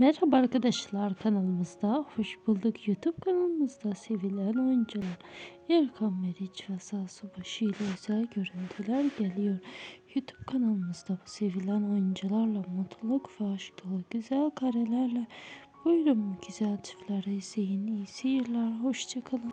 Merhaba arkadaşlar kanalımızda hoş bulduk. YouTube kanalımızda sevilen oyuncular Erkan Meriç ve Sasu Başı ile özel görüntüler geliyor. YouTube kanalımızda bu sevilen oyuncularla mutluluk ve aşk dolu güzel karelerle buyurun güzel çiftleri izleyin. İyi seyirler. Hoşçakalın.